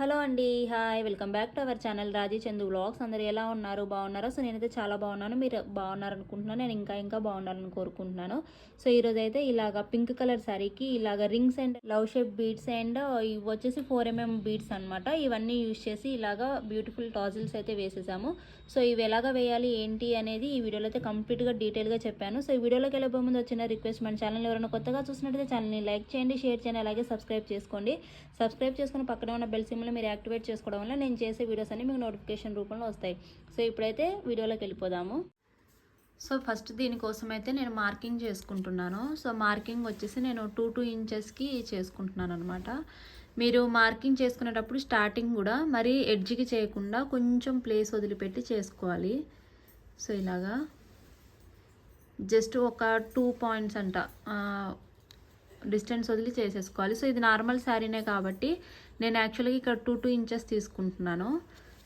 Hello అండి hi welcome back to our channel Raji Chandu blogs అందరు ఎలా ఉన్నారు? బాగున్నారా? సో నేనైతే చాలా బాగున్నాను. మీరు బాగున్నారు అనుకుంటున్నాను నేను ఇంకా ఇంకా బాగుండాలని కోరుకుంటున్నాను. సో ఈరోజు అయితే ఇలాగ పింక్ కలర్ శారీకి ఇలాగ rings and love shape beads and ఇవి వచ్చేసి ఫోర్ ఎంఎం బీడ్స్ అనమాట ఇవన్నీ యూజ్ చేసి ఇలాగ బ్యూటిఫుల్ టాజిల్స్ అయితే వేసేసాము. సో ఇవి ఎలాగ వేయాలి ఏంటి అనేది ఈ వీడియోలో అయితే కంప్లీట్గా డీటెయిల్గా చెప్పాను. సో ఈ వీడియోలోకి వెళ్ళబోయే ముందు వచ్చిన రిక్వెస్ట్ మన ఛానల్ ఎవరైనా కొత్తగా చూసినట్టయితే ఛానల్ని లైక్ చేయండి షేర్ చేయండి అలాగే సబ్స్క్రైబ్ చేసుకోండి. సబ్స్క్రైబ్ చేసుకుని పక్కనే ఉన్న బెల్ సిమ్లో మీరు యాక్టివేట్ చేసుకోవడం వల్ల నేను చేసే వీడియోస్ అన్ని మీకు నోటిఫికేషన్ రూపంలో వస్తాయి. సో ఇప్పుడైతే వీడియోలోకి వెళ్ళిపోదాము. సో ఫస్ట్ దీనికోసం అయితే నేను మార్కింగ్ చేసుకుంటున్నాను. సో మార్కింగ్ వచ్చేసి నేను టూ టూ ఇంచెస్కి చేసుకుంటున్నాను అనమాట మీరు మార్కింగ్ చేసుకునేటప్పుడు స్టార్టింగ్ కూడా మరీ ఎడ్జ్కి చేయకుండా కొంచెం ప్లేస్ వదిలిపెట్టి చేసుకోవాలి. సో ఇలాగా. జస్ట్ ఒక టూ పాయింట్స్ అంట. డిస్టెన్స్ వదిలి చేసేసుకోవాలి. సో ఇది నార్మల్ శారీనే కాబట్టి నేను యాక్చువల్గా ఇక్కడ టూ టూ ఇంచెస్ తీసుకుంటున్నాను.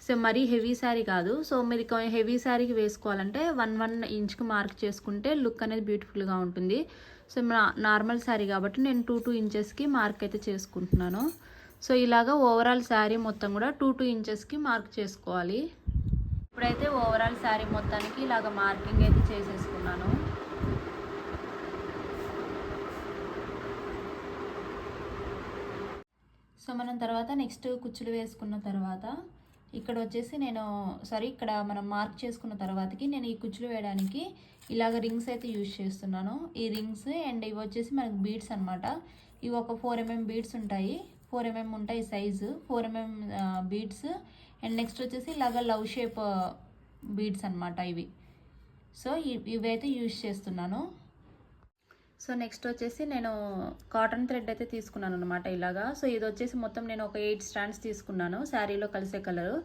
సో మరీ హెవీ శారీ కాదు. సో మీరు హెవీ శారీకి వేసుకోవాలంటే వన్ వన్ ఇంచ్కి మార్క్ చేసుకుంటే లుక్ అనేది బ్యూటిఫుల్గా ఉంటుంది. సో నార్మల్ శారీ కాబట్టి నేను టూ టూ ఇంచెస్కి మార్క్ అయితే చేసుకుంటున్నాను. సో ఇలాగా ఓవరాల్ శారీ మొత్తం కూడా టూ టూ ఇంచెస్కి మార్క్ చేసుకోవాలి. ఇప్పుడైతే ఓవరాల్ శారీ మొత్తానికి ఇలాగ మార్కింగ్ అయితే చేసేసుకున్నాను. సో మనం తర్వాత నెక్స్ట్ కుచ్చులు వేసుకున్న తర్వాత ఇక్కడ వచ్చేసి నేను సారీ ఇక్కడ మనం మార్క్ చేసుకున్న తర్వాతకి నేను ఈ కుచ్చులు వేయడానికి ఇలాగ రింగ్స్ అయితే యూజ్ చేస్తున్నాను. ఈ రింగ్స్ అండ్ ఇవి వచ్చేసి మనకు బీడ్స్ అనమాట ఇవి ఒక ఫోర్ ఎంఎం బీడ్స్ ఉంటాయి. ఫోర్ ఎంఎం mm ఉంటాయి size four mm beads and next వచ్చేసి ఇలాగ లవ్ షేప్ బీడ్స్ అనమాట ఇవి. సో ఇవైతే యూజ్ చేస్తున్నాను. సో నెక్స్ట్ వచ్చేసి నేను కాటన్ థ్రెడ్ అయితే తీసుకున్నాను అనమాట ఇలాగా. సో ఇది వచ్చేసి మొత్తం నేను ఒక ఎయిట్ స్టాండ్స్ తీసుకున్నాను శారీలో కలిసే కలరు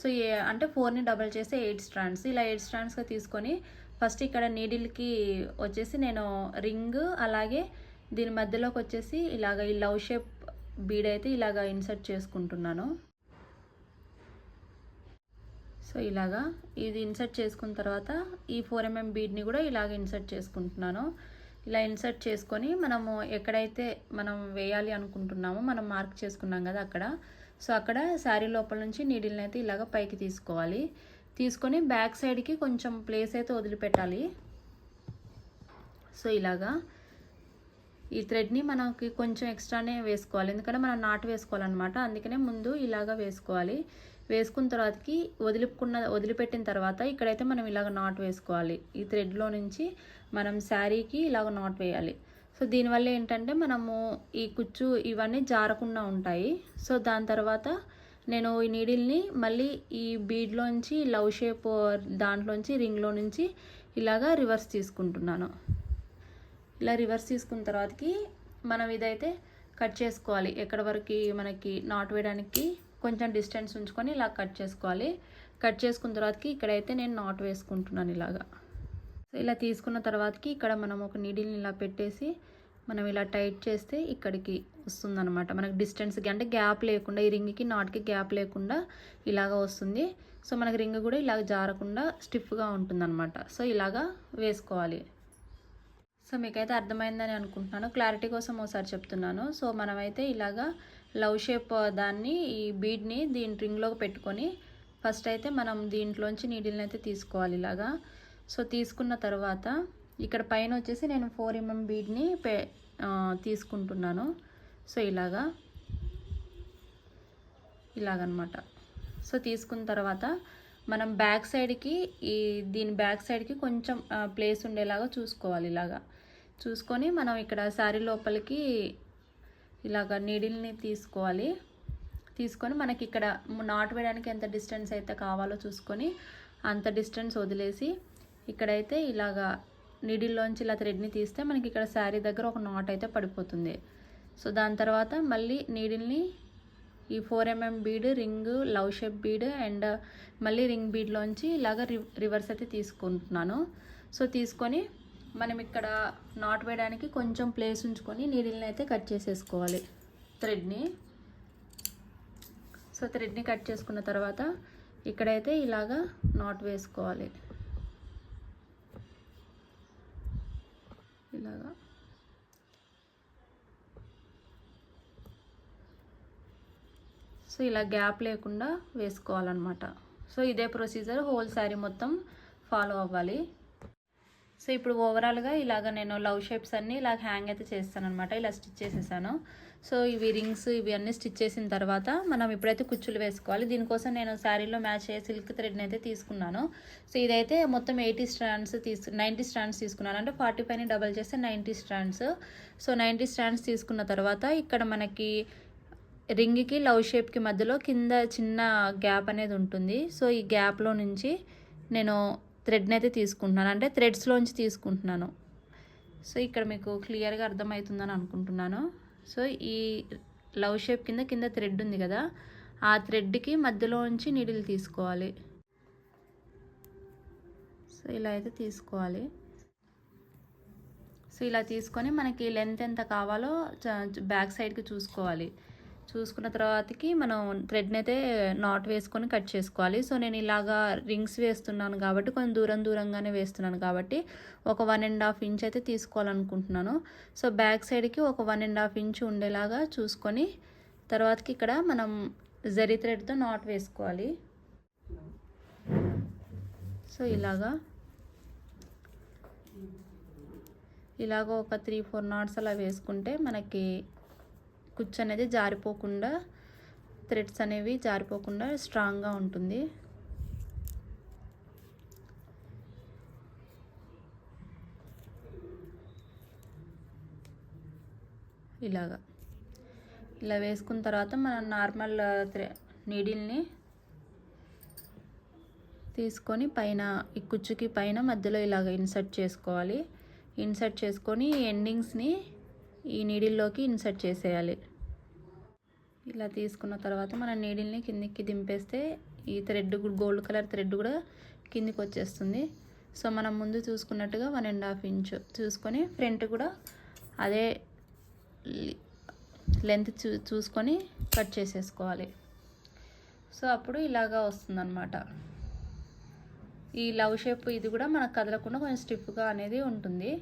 సో ఏ అంటే ఫోర్ని డబల్ చేసి ఎయిట్ స్టాండ్స్ ఇలా ఎయిట్ స్ట్రాండ్స్గా తీసుకొని ఫస్ట్ ఇక్కడ నీడిల్కి వచ్చేసి నేను రింగ్ అలాగే దీని మధ్యలోకి వచ్చేసి ఇలాగ ఈ లవ్ షేప్ బీడ్ అయితే ఇలాగ ఇన్సర్ట్ చేసుకుంటున్నాను. సో ఇలాగా ఇది ఇన్సర్ట్ చేసుకున్న తర్వాత ఈ ఫోర్ ఎంఎం బీడ్ని కూడా ఇలాగ ఇన్సర్ట్ చేసుకుంటున్నాను. ఇలా ఇన్సర్ట్ చేసుకొని మనము ఎక్కడైతే మనం వేయాలి అనుకుంటున్నామో మనం మార్క్ చేసుకున్నాం కదా అక్కడ. సో అక్కడ శారీ లోపల నుంచి నీడిల్ని అయితే ఇలాగ పైకి తీసుకోవాలి. తీసుకొని బ్యాక్ సైడ్కి కొంచెం ప్లేస్ అయితే వదిలిపెట్టాలి. సో ఇలాగా ఈ థ్రెడ్ని మనకి కొంచెం ఎక్స్ట్రానే వేసుకోవాలి. ఎందుకంటే మనం నాటు వేసుకోవాలన్నమాట. అందుకనే ముందు ఇలాగా వేసుకోవాలి. వేసుకున్న తర్వాతకి వదిలిపుకున్న వదిలిపెట్టిన తర్వాత ఇక్కడైతే మనం ఇలాగ నాట్ వేసుకోవాలి. ఈ థ్రెడ్లో నుంచి మనం శారీకి ఇలాగ నాట్ వేయాలి. సో దీనివల్ల ఏంటంటే మనము ఈ కుచ్చు ఇవన్నీ జారకుండా ఉంటాయి. సో దాని తర్వాత నేను ఈ నీడిల్ని మళ్ళీ ఈ బీడ్లోంచి లవ్ షేప్ దాంట్లోంచి రింగ్లో నుంచి ఇలాగా రివర్స్ తీసుకుంటున్నాను. ఇలా రివర్స్ తీసుకున్న తర్వాతకి మనం ఇదైతే కట్ చేసుకోవాలి. ఎక్కడ వరకు మనకి నాట్ వేయడానికి కొంచెం డిస్టెన్స్ ఉంచుకొని ఇలా కట్ చేసుకోవాలి. కట్ చేసుకున్న తర్వాతకి ఇక్కడైతే నేను నాట్ వేసుకుంటున్నాను ఇలాగా. సో ఇలా తీసుకున్న తర్వాతకి ఇక్కడ మనం ఒక నీడిల్ని ఇలా పెట్టేసి మనం ఇలా టైట్ చేస్తే ఇక్కడికి వస్తుందన్నమాట. మనకు డిస్టెన్స్కి అంటే గ్యాప్ లేకుండా ఈ రింగ్కి నాట్కి గ్యాప్ లేకుండా ఇలాగ వస్తుంది. సో మనకి రింగ్ కూడా ఇలాగ జారకుండా స్టిఫ్గా ఉంటుందన్నమాట. సో ఇలాగా వేసుకోవాలి. సో మీకైతే అర్థమైందని అనుకుంటున్నాను. క్లారిటీ కోసం ఒకసారి చెప్తున్నాను. సో మనమైతే ఇలాగా లవ్ షేప్ దాన్ని ఈ బీడ్ని దీని రింగ్లోకి పెట్టుకొని ఫస్ట్ అయితే మనం దీంట్లోంచి నీడిల్ని అయితే తీసుకోవాలి ఇలాగా. సో తీసుకున్న తర్వాత ఇక్కడ పైన వచ్చేసి నేను ఫోర్ ఎంఎం బీడ్ని పే తీసుకుంటున్నాను. సో ఇలాగా. ఇలాగనమాట. సో తీసుకున్న తర్వాత మనం బ్యాక్ సైడ్కి ఈ దీని బ్యాక్ సైడ్కి కొంచెం ప్లేస్ ఉండేలాగా చూసుకోవాలి ఇలాగా. చూసుకొని మనం ఇక్కడ శారీ లోపలికి ఇలాగ నీడిల్ని తీసుకోవాలి. తీసుకొని మనకి ఇక్కడ నాటు వేయడానికి ఎంత డిస్టెన్స్ అయితే కావాలో చూసుకొని అంత డిస్టెన్స్ వదిలేసి ఇక్కడైతే ఇలాగా నీడిల్లోంచి ఇలా థ్రెడ్ని తీస్తే మనకి ఇక్కడ శారీ దగ్గర ఒక నాట్ అయితే పడిపోతుంది. సో దాని తర్వాత మళ్ళీ నీడిల్ని ఈ four mm bead ring love shape bead and మళ్ళీ రింగ్ బీడ్లోంచి ఇలాగ రివర్స్ అయితే తీసుకుంటున్నాను. సో తీసుకొని మనం ఇక్కడ నాట్ వేయడానికి కొంచెం ప్లేస్ ఉంచుకొని నీడిల్ని అయితే కట్ చేసేసుకోవాలి థ్రెడ్ని. సో థ్రెడ్ని కట్ చేసుకున్న తర్వాత ఇక్కడైతే ఇలాగా నాట్ వేసుకోవాలి. ఇలాగా. సో ఇలా గ్యాప్ లేకుండా వేసుకోవాలన్నమాట. సో ఇదే ప్రొసీజర్ హోల్ శారీ మొత్తం ఫాలో అవ్వాలి. సో ఇప్పుడు ఓవరాల్గా ఇలాగ నేను లవ్ షేప్స్ అన్నీ ఇలా హ్యాంగ్ అయితే చేస్తాను అనమాట ఇలా స్టిచ్ చేసేసాను. సో ఇవి రింగ్స్ ఇవి అన్నీ స్టిచ్ చేసిన తర్వాత మనం ఇప్పుడైతే కుచ్చులు వేసుకోవాలి. దీనికోసం నేను శారీలో మ్యాచ్ అయ్యే సిల్క్ థ్రెడ్ని అయితే తీసుకున్నాను. సో ఇదైతే మొత్తం ఎయిటీ స్టాండ్స్ తీసు నైంటీ స్టాండ్స్ తీసుకున్నాను. అంటే ఫార్టీ ఫైవ్ని డబల్ చేస్తే ninety stands so ninety stands తీసుకున్న తర్వాత ఇక్కడ మనకి రింగ్కి లవ్ షేప్కి మధ్యలో కింద చిన్న గ్యాప్ అనేది ఉంటుంది. సో ఈ గ్యాప్లో నుంచి నేను థ్రెడ్ని అయితే తీసుకుంటున్నాను. అంటే థ్రెడ్స్లోంచి తీసుకుంటున్నాను. సో ఇక్కడ మీకు క్లియర్గా అర్థమవుతుందని అనుకుంటున్నాను. సో ఈ లవ్ షేప్ కింద కింద థ్రెడ్ ఉంది కదా ఆ థ్రెడ్కి మధ్యలోంచి నీడిల్ తీసుకోవాలి. సో ఇలా అయితే తీసుకోవాలి. సో ఇలా తీసుకొని మనకి లెంత్ ఎంత కావాలో బ్యాక్ సైడ్కి చూసుకోవాలి. చూసుకున్న తర్వాతకి మనం థ్రెడ్ని అయితే నాట్ వేసుకొని కట్ చేసుకోవాలి. సో నేను ఇలాగా రింగ్స్ వేస్తున్నాను కాబట్టి కొంచెం దూరం దూరంగానే వేస్తున్నాను కాబట్టి ఒక వన్ అండ్ హాఫ్ ఇంచ్ అయితే తీసుకోవాలనుకుంటున్నాను. సో బ్యాక్ సైడ్కి ఒక వన్ అండ్ హాఫ్ ఇంచ్ ఉండేలాగా చూసుకొని తర్వాతకి ఇక్కడ మనం జరీ థ్రెడ్తో నాట్ వేసుకోవాలి. సో ఇలాగా. ఇలాగ ఒక త్రీ ఫోర్ నాట్స్ అలా వేసుకుంటే మనకి కుచ్చు అనేది జారిపోకుండా థ్రెడ్స్ అనేవి జారిపోకుండా స్ట్రాంగ్గా ఉంటుంది. ఇలాగా. ఇలా వేసుకున్న తర్వాత మనం నార్మల్ నీడిల్ని తీసుకొని పైన ఈ కుచ్చుకి పైన మధ్యలో ఇలాగ ఇన్సర్ట్ చేసుకోవాలి. ఇన్సర్ట్ చేసుకొని ఎండింగ్స్ని ఈ నీడిల్లోకి ఇన్సర్ట్ చేసేయాలి. ఇలా తీసుకున్న తర్వాత మన నీడిల్ని కిందికి దింపేస్తే ఈ థ్రెడ్ గోల్డ్ కలర్ థ్రెడ్ కూడా కిందికి వచ్చేస్తుంది. సో మనం ముందు చూసుకున్నట్టుగా వన్ అండ్ హాఫ్ ఇంచ్ చూసుకొని ఫ్రంట్ కూడా అదే లెంత్ చూ చూసుకొని కట్ చేసేసుకోవాలి. సో అప్పుడు ఇలాగా వస్తుందన్నమాట. ఈ లవ్ షేప్ ఇది కూడా మనకు కదలకుండా కొంచెం స్టిఫ్గా అనేది ఉంటుంది.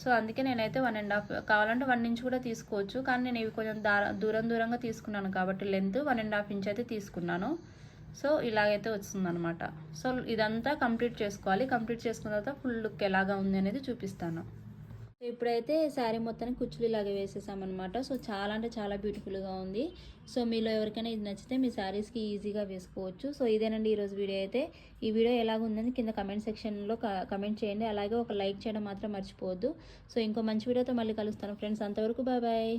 సో అందుకే నేనైతే వన్ అండ్ హాఫ్ కావాలంటే వన్ ఇంచ్ కూడా తీసుకోవచ్చు. కానీ నేను ఇవి కొంచెం దూరం దూరంగా తీసుకున్నాను కాబట్టి length one and half inch అయితే తీసుకున్నాను. సో ఇలాగైతే వస్తుందన్నమాట. సో ఇదంతా కంప్లీట్ చేసుకోవాలి. కంప్లీట్ చేసుకున్న తర్వాత ఫుల్ లుక్ ఎలాగా ఉంది అనేది చూపిస్తాను. ఇప్పుడైతే శారీ మొత్తానికి కుచ్చులు ఇలాగే వేసేసామన్నమాట. సో చాలా అంటే చాలా బ్యూటిఫుల్గా ఉంది. సో మీలో ఎవరికైనా ఇది నచ్చితే మీ శారీస్కి ఈజీగా వేసుకోవచ్చు. సో ఇదేనండి ఈరోజు వీడియో అయితే. ఈ వీడియో ఎలాగుందని కింద కమెంట్ సెక్షన్లో కమెంట్ చేయండి. అలాగే ఒక లైక్ చేయడం మాత్రం మర్చిపోవద్దు. సో ఇంకో మంచి వీడియోతో మళ్ళీ కలుస్తాను ఫ్రెండ్స్. అంతవరకు బాయ్ బాయ్